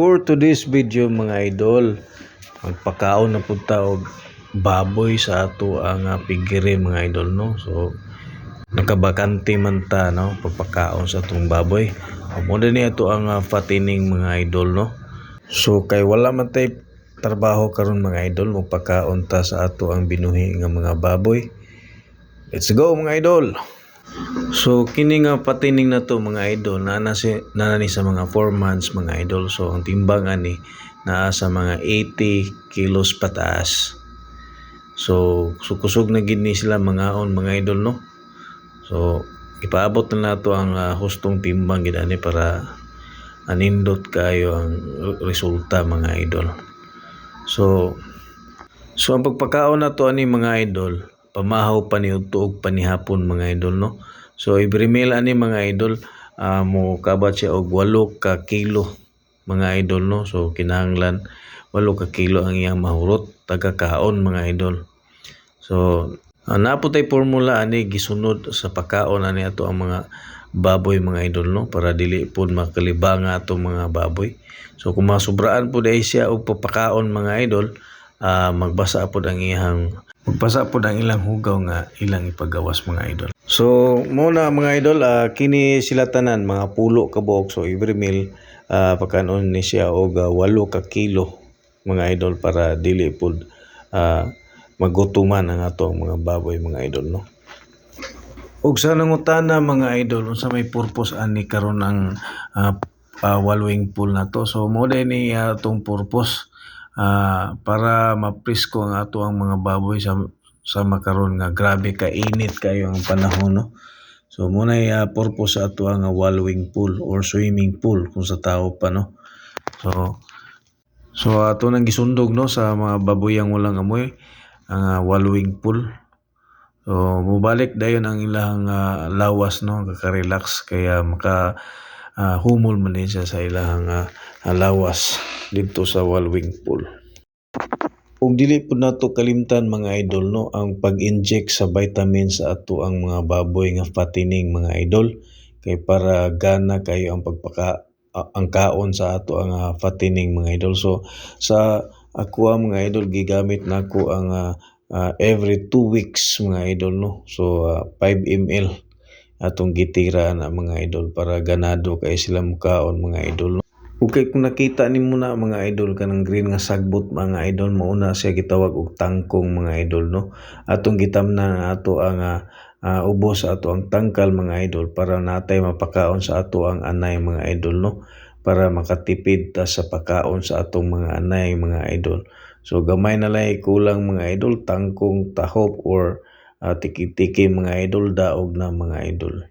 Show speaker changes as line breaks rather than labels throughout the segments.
For today's video mga idol, magpakaon na punta og baboy sa ato ang uh, pigiri mga idol no. So nakabakante man ta no pagpakaon sa atong baboy. Amo ni ato ang uh, fattening mga idol no. So kay wala man tay trabaho karon mga idol magpakaon ta sa ato ang binuhi nga mga baboy. Let's go mga idol. So kini nga patining na to mga idol na na, si, na, ni sa mga 4 months mga idol. So ang timbang ani naa sa mga 80 kilos pataas. So sukusog na gid ni sila mga on mga idol no. So ipaabot na nato ang uh, hustong timbang gid ani para anindot kayo ang resulta mga idol. So so ang pagpakaon na to ani mga idol pamahaw pa ni tuog pa ni hapon mga idol no. So every meal ani mga idol uh, mo kabat siya og 8 ka kilo mga idol no. So kinahanglan 8 ka kilo ang iyang mahurot taga kaon mga idol. So uh, naputay formula ani gisunod sa pagkaon ani ato ang mga baboy mga idol no para dili pud makalibanga ato mga baboy. So kung masubraan pud ay siya og papakaon mga idol, uh, magbasa pud ang iyang magpasa po ang ilang hugaw nga ilang ipagawas mga idol. So, muna mga idol, uh, kini sila tanan, mga pulo ka buok. So, every meal, uh, pagkanon ni siya og uh, 8 ka kilo mga idol para dili po uh, magutuman ang atong mga baboy mga idol no. Ug sa nangutana mga idol unsa may purpose ani karon ang uh, uh, wallowing pool na to. So mo ni uh, purpose uh, para maprisko ang ato ang mga baboy sa sa makaron nga grabe ka init kayo ang panahon no. So muna uh, purpose sa ato ang wallowing pool or swimming pool kung sa tao pa no. So so ato nang gisundog no sa mga baboyang walang amoy ang uh, wallowing pool. So mubalik dayon ang ilang uh, lawas no kaka-relax kaya maka uh, humol man din siya sa ilang uh, lawas dito sa wallowing pool. Ug dili po nato kalimtan mga idol no ang pag-inject sa vitamins sa ato ang mga baboy nga fattening mga idol kay para gana kayo ang pagpaka uh, ang kaon sa ato ang uh, fattening mga idol. So sa ako mga idol gigamit nako ang uh, uh, every 2 weeks mga idol no. So uh, 5 ml atong gitira na mga idol para ganado kay sila mukaon mga idol. Okay, kung nakita ni mo na mga idol kanang green nga sagbot mga idol mauna siya gitawag og tangkong mga idol no. Atong gitamnan ato ang uh, ubos ato ang tangkal mga idol para natay mapakaon sa ato ang anay mga idol no para makatipid ta sa pagkaon sa atong mga anay mga idol. So gamay na lang kulang mga idol tangkong tahop or uh, tiki-tiki mga idol daog na mga idol.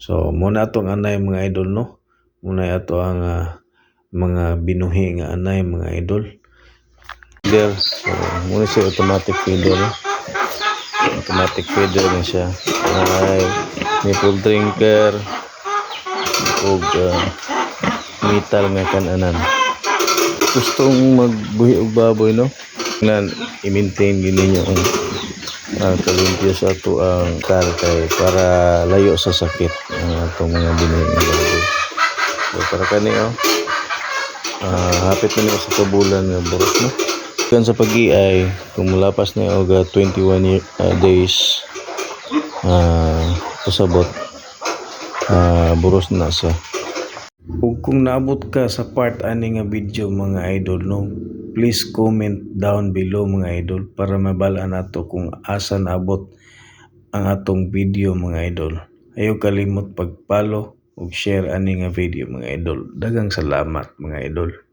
So muna atong anay mga idol no. Muna ato ang uh, mga binuhi nga anay mga idol. Feeder. So muna siya automatic feeder. Automatic feeder na siya. Ay nipple drinker ug uh, metal nga kananan. Gustong magbuhi og baboy no. Nan i-maintain gini niyo ang uh, kalimpyo sa ato ang kalkay para layo sa sakit ang atong mga baboy. So para kani oh. Uh, hapit na niyo sa kabulan nga buros no. Kan sa pag-iay, kung mulapas na og 21 year, uh, days uh, pasabot uh, buros na sa Ug kung naabot ka sa part ani nga video mga idol no, please comment down below mga idol para mabala nato kung asa naabot ang atong video mga idol. Ayaw kalimot pag-follow ug share ani nga video mga idol. Dagang salamat mga idol.